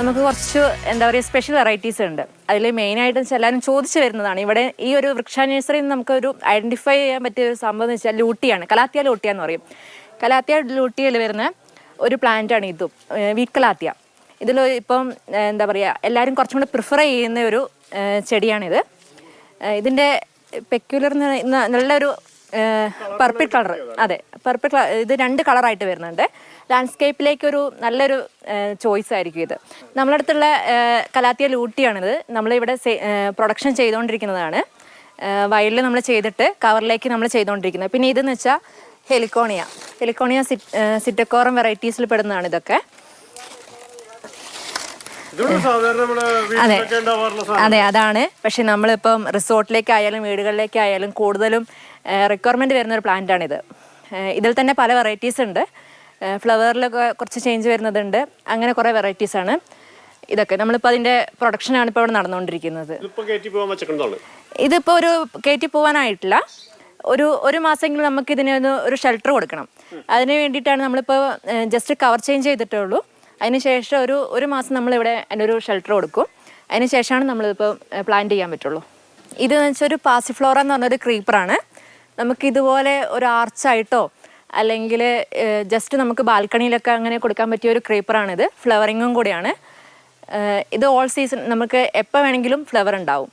നമുക്ക് കുറച്ച് എന്താ പറയുക സ്പെഷ്യൽ വെറൈറ്റീസ് ഉണ്ട്. അതിൽ മെയിനായിട്ട് എല്ലാവരും ചോദിച്ചു വരുന്നതാണ്. ഇവിടെ ഈ ഒരു വൃക്ഷ നഴ്സറിയിൽ നിന്ന് നമുക്കൊരു ഐഡന്റിഫൈ ചെയ്യാൻ പറ്റിയ ഒരു സംഭവം എന്ന് വെച്ചാൽ ലൂട്ടിയാണ്. കലാത്തിയ ലൂട്ടിയ എന്ന് പറയും. കലാത്തിയ ലൂട്ടിയയിൽ വരുന്ന ഒരു പ്ലാന്റാണ് ഇതും. വീക്കലാത്തിയ. കലാത്തിയ ഇതിൽ ഇപ്പം എന്താ പറയുക എല്ലാവരും കുറച്ചും കൂടി പ്രിഫർ ചെയ്യുന്ന ഒരു ചെടിയാണിത്. ഇതിന്റെ പെക്യുലർ നല്ലൊരു പർപ്പിൾ കളർ അതെ പർപ്പിൾ കളർ ഇത് രണ്ട് കളറായിട്ട് വരുന്നുണ്ട്. ലാൻഡ്സ്കേപ്പിലേക്ക് ഒരു നല്ലൊരു ചോയ്സ് ആയിരിക്കും ഇത്. നമ്മളടുത്തുള്ള കലാത്തിയ ലൂട്ടിയാണിത്. നമ്മളിവിടെ പ്രൊഡക്ഷൻ ചെയ്തുകൊണ്ടിരിക്കുന്നതാണ് വയലിൽ നമ്മൾ ചെയ്തിട്ട് കവറിലേക്ക് നമ്മൾ ചെയ്തുകൊണ്ടിരിക്കുന്നത് പിന്നെ ഇതെന്ന് വെച്ചാൽ ഹെലിക്കോണിയ ഹെലിക്കോണിയ സിറ്റ് സിറ്റക്കോറം വെറൈറ്റീസിൽ പെടുന്നതാണ് ഇതൊക്കെ. സാധനം. അതെ അതാണ്. പക്ഷെ നമ്മളിപ്പം റിസോർട്ടിലേക്കായാലും വീടുകളിലേക്കായാലും കൂടുതലും റിക്വയർമെന്റ് വരുന്ന ഒരു പ്ലാന്റാണിത് ഇതിൽ തന്നെ പല വെറൈറ്റീസ് ഉണ്ട്. ഫ്ലവറിലൊക്കെ കുറച്ച് ചേഞ്ച് വരുന്നതുണ്ട്. അങ്ങനെ കുറേ വെറൈറ്റീസ് ആണ്. ഇതൊക്കെ നമ്മളിപ്പോൾ അതിന്റെ പ്രൊഡക്ഷനാണ് ഇപ്പോൾ ഇവിടെ നടന്നുകൊണ്ടിരിക്കുന്നത്. ഇതിപ്പോൾ ഒരു കയറ്റി പോകാനായിട്ടില്ല ഒരു ഒരു മാസമെങ്കിലും നമുക്ക് ഇതിനൊന്ന് ഒരു ഷെൽട്ടർ കൊടുക്കണം. അതിന് വേണ്ടിയിട്ടാണ് നമ്മളിപ്പോൾ ജസ്റ്റ് കവർ ചേഞ്ച് ചെയ്തിട്ടേ ഉള്ളൂ. അതിന് ശേഷം ഒരു ഒരു മാസം നമ്മൾ നമ്മളിവിടെ അതിനൊരു ഷെൽട്ടർ കൊടുക്കും. അതിനുശേഷമാണ് നമ്മളിപ്പോൾ പ്ലാന്റ് ചെയ്യാൻ പറ്റുള്ളൂ. എന്ന് വെച്ചാൽ ഒരു പാസിഫ്ലോറ എന്ന് പറഞ്ഞൊരു ക്രീപ്പറാണ് നമുക്ക് ഇതുപോലെ ഒരു ആർച്ചായിട്ടോ അല്ലെങ്കിൽ ജസ്റ്റ് നമുക്ക് ബാൽക്കണിയിലൊക്കെ അങ്ങനെ കൊടുക്കാൻ പറ്റിയ ഒരു ക്രീപ്പറാണിത് ഫ്ലവറിങ്ങും കൂടിയാണ്. ഇത് ഓൾ സീസൺ നമുക്ക് എപ്പോൾ വേണമെങ്കിലും ഫ്ലവർ ഉണ്ടാവും.